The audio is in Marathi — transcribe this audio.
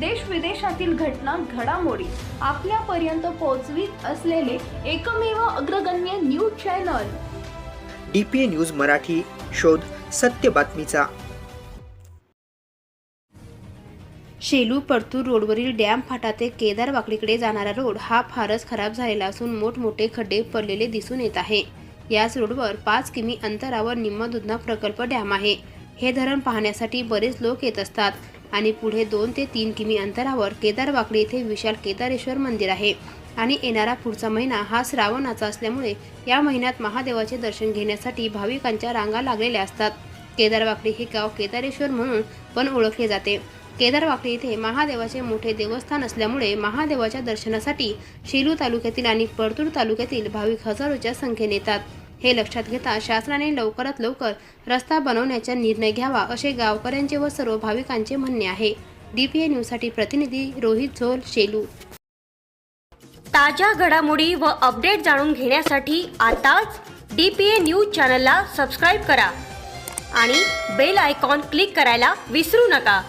देश विदेशातील घटना घडामोडी आपल्यापर्यंत पोहोचवीत असलेले एकमेव अग्रगण्य news channel. D P A news Marathi शोध सत्य बातमीचा. शेलू परतूर रोडवरील डॅम फाटा ते केदार वाकडीकडे जाणारा रोड हा फारच खराब झालेला असून मोठमोठे खड्डे पडलेले दिसून येत आहे. याच रोडवर पाच किमी अंतरावर निम्मा दुधना प्रकल्प डॅम आहे. हे धरण पाहण्यासाठी बरेच लोक येत असतात. आणि पुढे दोन ते तीन किमी अंतरावर केदारवाकडी येथे विशाल केदारेश्वर मंदिर आहे. आणि येणारा पुढचा महिना हा श्रावणाचा असल्यामुळे या महिन्यात महादेवाचे दर्शन घेण्यासाठी भाविकांच्या रांगा लागलेल्या असतात. केदारवाकडी हे गाव केदारेश्वर म्हणून पण ओळखले जाते. केदारवाकडी येथे महादेवाचे मोठे देवस्थान असल्यामुळे महादेवाच्या दर्शनासाठी शेलू तालुक्यातील आणि परतूर तालुक्यातील भाविक हजारोच्या संख्येने येतात. हे लक्षात घेता शासनाने लवकरात लवकर रस्ता बनवण्याचा निर्णय घ्यावा असे गावकऱ्यांचे व सर्व भाविकांचे म्हणणे आहे. डीपीए न्यूजसाठी प्रतिनिधी रोहित झोल शेलू. ताज्या घडामोडी व अपडेट जाणून घेण्यासाठी आताच डी पी ए न्यूज चॅनलला सबस्क्राईब करा आणि बेल आयकॉन क्लिक करायला विसरू नका.